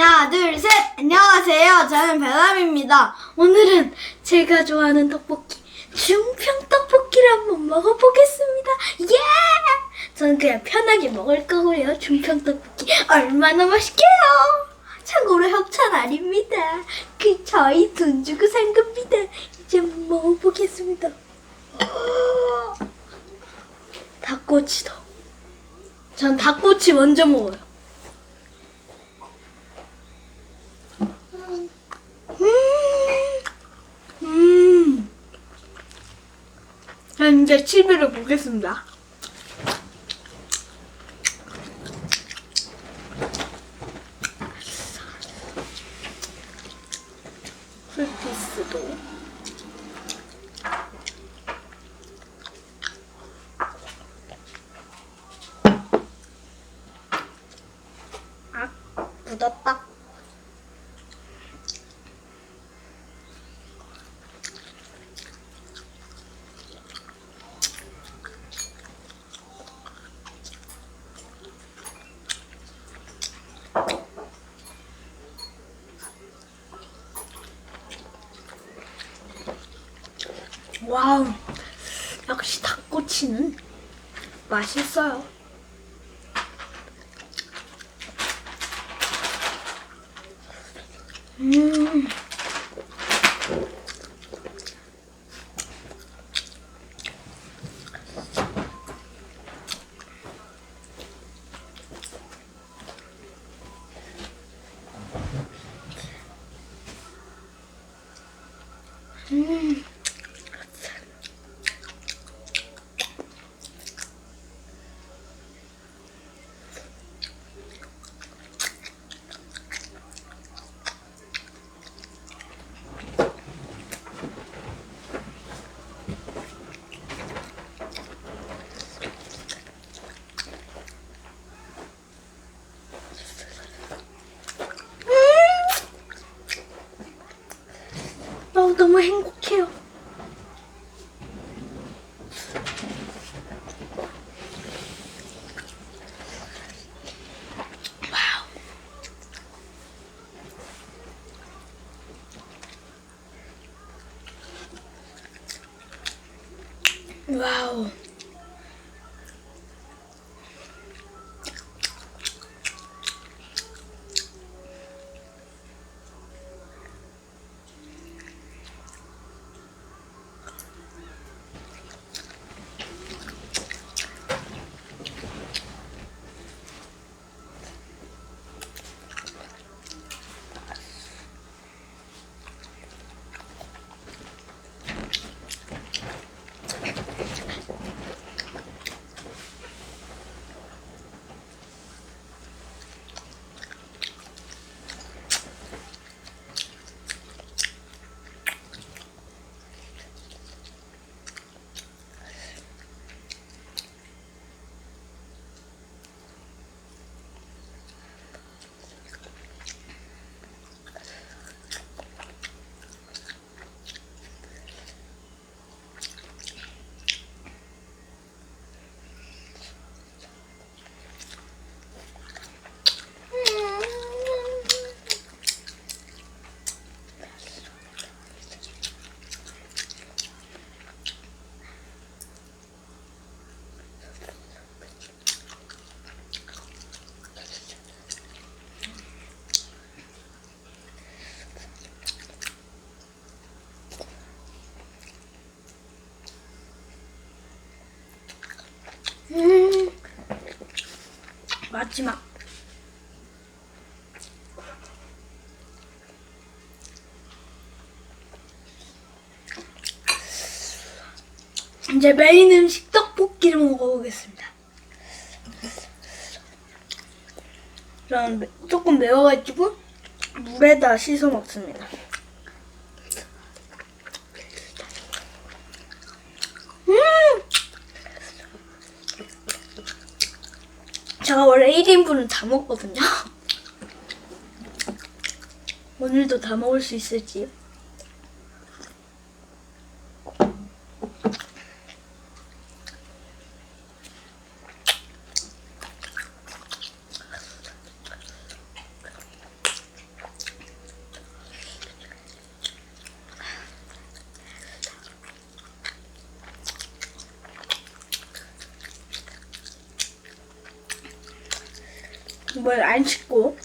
하나, 둘, 셋! 안녕하세요. 저는 배남입니다. 오늘은 제가 좋아하는 떡볶이, 중평 떡볶이를 한번 먹어보겠습니다. 예! 저는 그냥 편하게 먹을 거고요. 중평 떡볶이 얼마나 맛있게요! 참고로 협찬 아닙니다. 그 저희 돈 주고 산 겁니다. 이제 먹어보겠습니다. 닭꼬치도. 전 닭꼬치 먼저 먹어요. 음. 음. 전 이제 치즈를 보겠습니다. 풀피스도. 아, 묻었다. 와우, 역시 닭꼬치는 맛있어요. 음. 음. 어, 너무 행복해요. 와우. 와우. 음. 마지막. 이제 메인 음식 떡볶이를 먹어보겠습니다. 저는 매- 조금 매워가지고 물에다 씻어 먹습니다. 제가 원래 1인분은 다 먹거든요. 오늘도 다 먹을 수 있을지. 뭘 안 씻고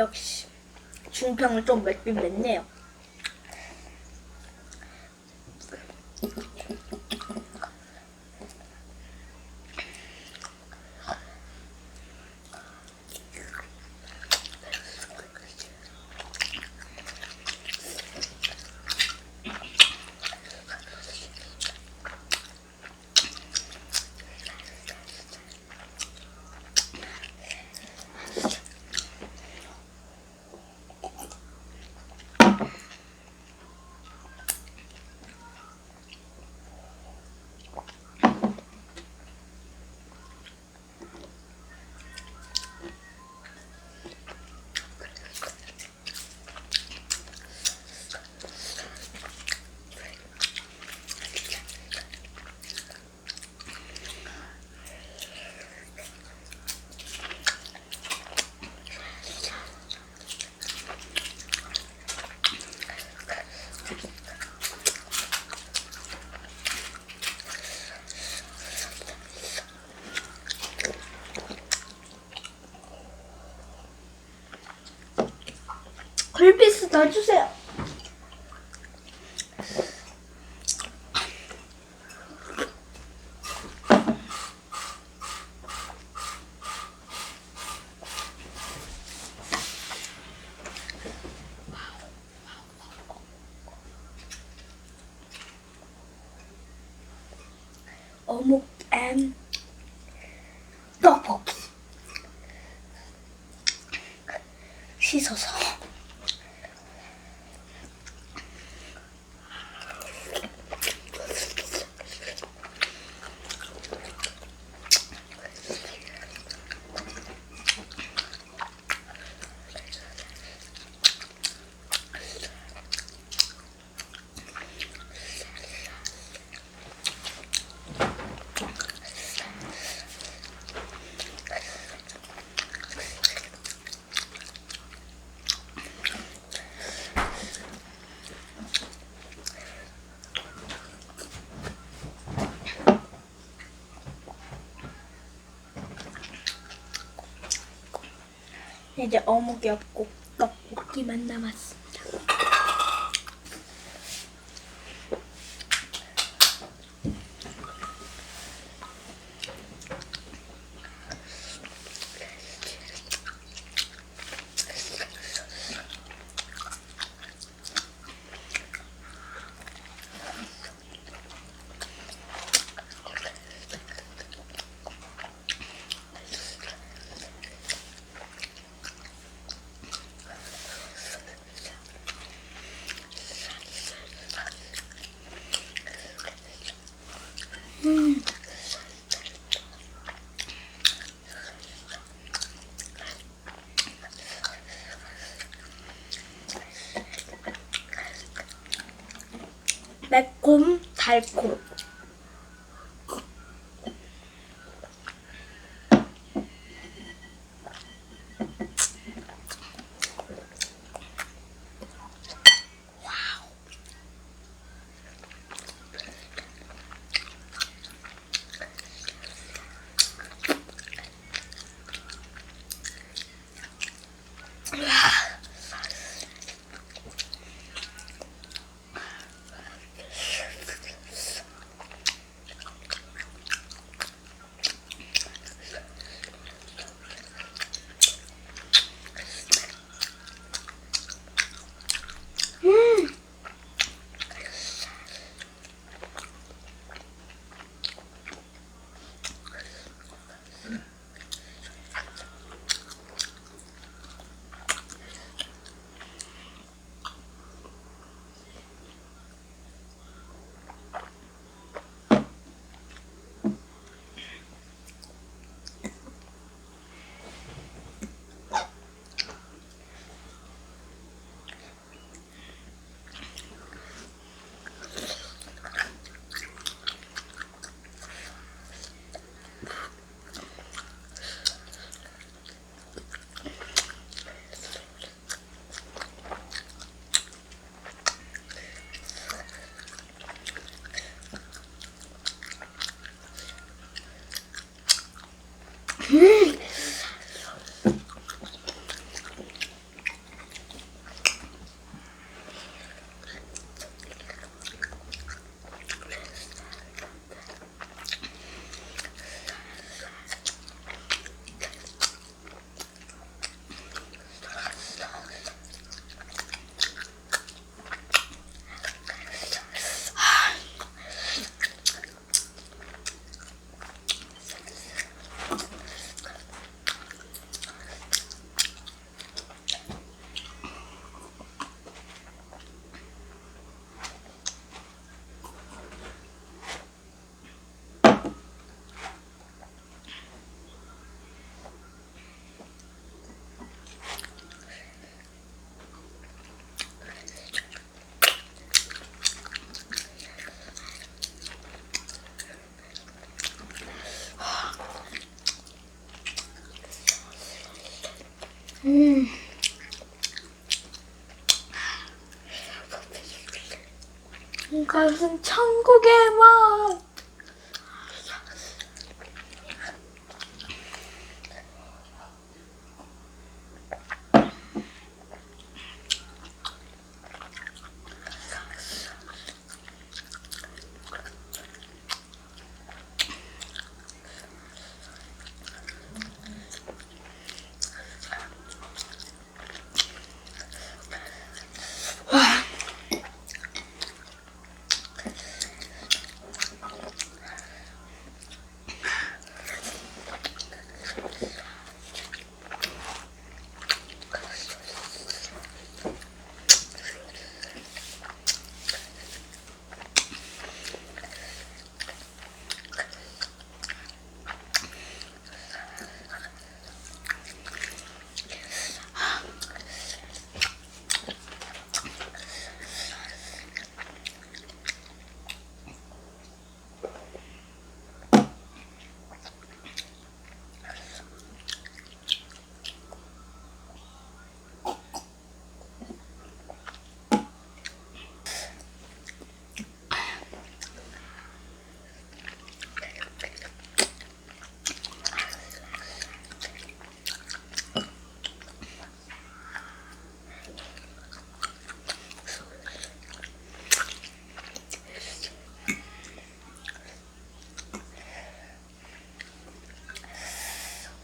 역시 중평을 좀 맵긴 맵네요. 더 주세요. 어묵 앤 떡볶이 씻어서 이제 어묵이 없고 떡볶이만 남았습니다. 매콤, 달콤. 음. 이것은 천국의 맛.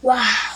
와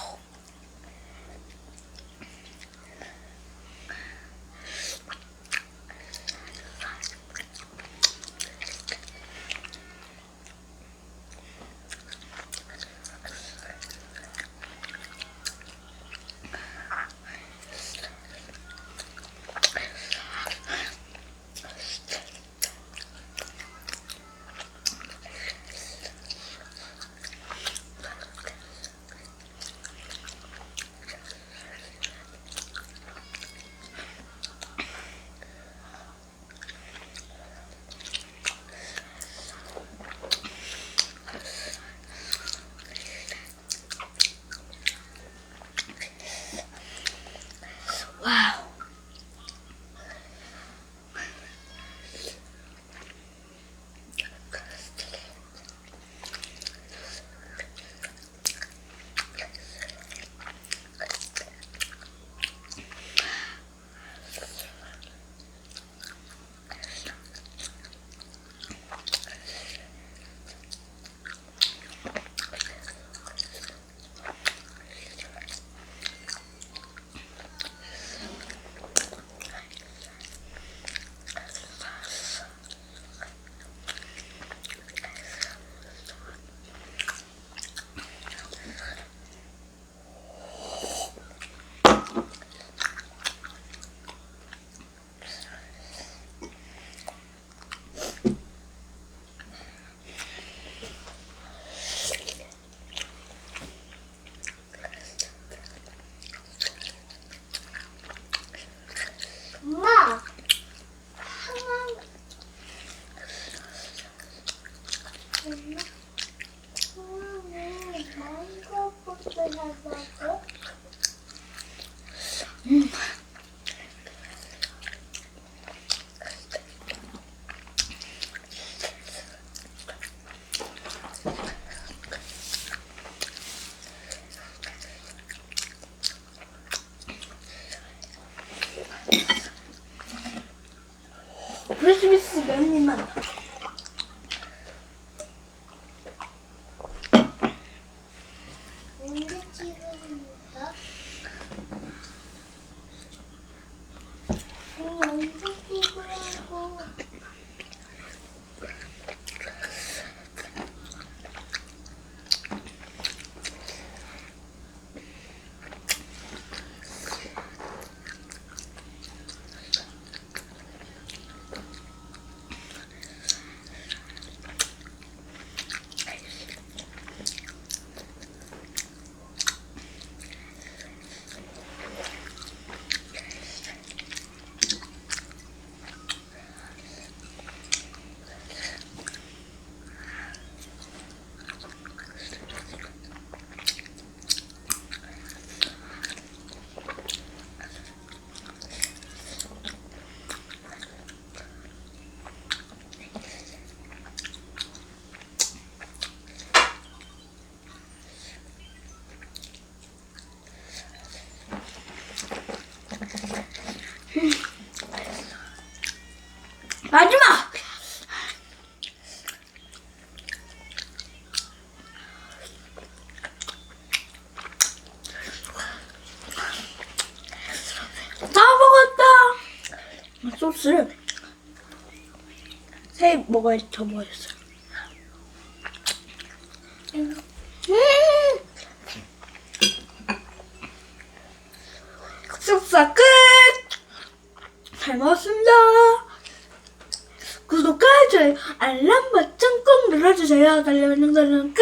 biraz daha. 언제 찍으라고? 마지막! 다 먹었다! 소스를 새 먹어야 저 먹었어. 음! 숙사 끝! 잘 먹었습니다. 구독과 좋아요, 알람 버튼 꼭 눌러주세요. 달려있는 거는 끝!